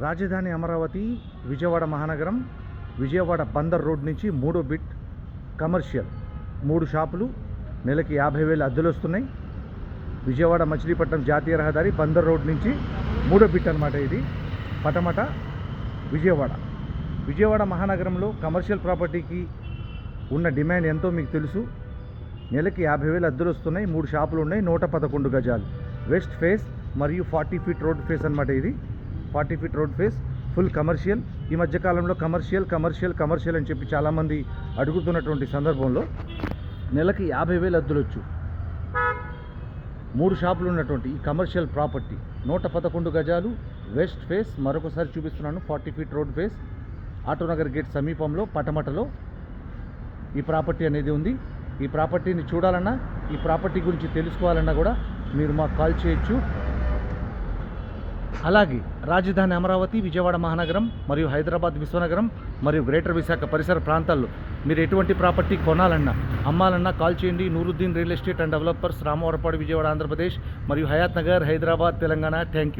రాజధాని అమరావతి విజయవాడ మహానగరం విజయవాడ బందర్ రోడ్ నుంచి మూడో బిట్ కమర్షియల్. మూడు షాపులు నెలకి యాభై వేలు అద్దెలు వస్తున్నాయి. విజయవాడ మచిలీపట్నం జాతీయ రహదారి బందర్ రోడ్ నుంచి మూడో బిట్ అనమాట ఇది. పటమట విజయవాడ. విజయవాడ మహానగరంలో కమర్షియల్ ప్రాపర్టీకి ఉన్న డిమాండ్ ఎంతో మీకు తెలుసు. నెలకి యాభై వేలు అద్దెలు వస్తున్నాయి. మూడు షాపులు ఉన్నాయి. నూట పదకొండు గజాలు. వెస్ట్ ఫేస్ మరియు ఫార్టీ ఫీట్ రోడ్ ఫేస్ అనమాట ఇది. Forty feet road face full commercial. ఈ మధ్య కాలంలో కమర్షియల్ కమర్షియల్ కమర్షియల్ అని చెప్పి చాలామంది అడుగుతున్నటువంటి సందర్భంలో నెలకి యాభై వేలు అద్దులొచ్చు. మూడు షాపులు ఉన్నటువంటి ఈ కమర్షియల్ ప్రాపర్టీ. నూట పదకొండు గజాలు వెస్ట్ ఫేస్ మరొకసారి చూపిస్తున్నాను forty feet road face. Autonagar gate సమీపంలో పటమటలో ఈ ప్రాపర్టీ అనేది ఉంది. ఈ ప్రాపర్టీని చూడాలన్నా ఈ ప్రాపర్టీ గురించి తెలుసుకోవాలన్నా కూడా మీరు మాకు కాల్ చేయొచ్చు. అలాగే రాజధాని అమరావతి విజయవాడ మహానగరం మరియు హైదరాబాద్ విశ్వనగరం మరియు గ్రేటర్ విశాఖ పరిసర ప్రాంతాల్లో మీరు ఎటువంటి ప్రాపర్టీ కొనాలన్నా అమ్మాలన్నా కాల్ చేయండి. Nooruddin real estate and developers Ramavarappadu Vijayawada Andhra Pradesh మరియు హయాత్ నగర్ హైదరాబాద్ తెలంగాణ. Thank you.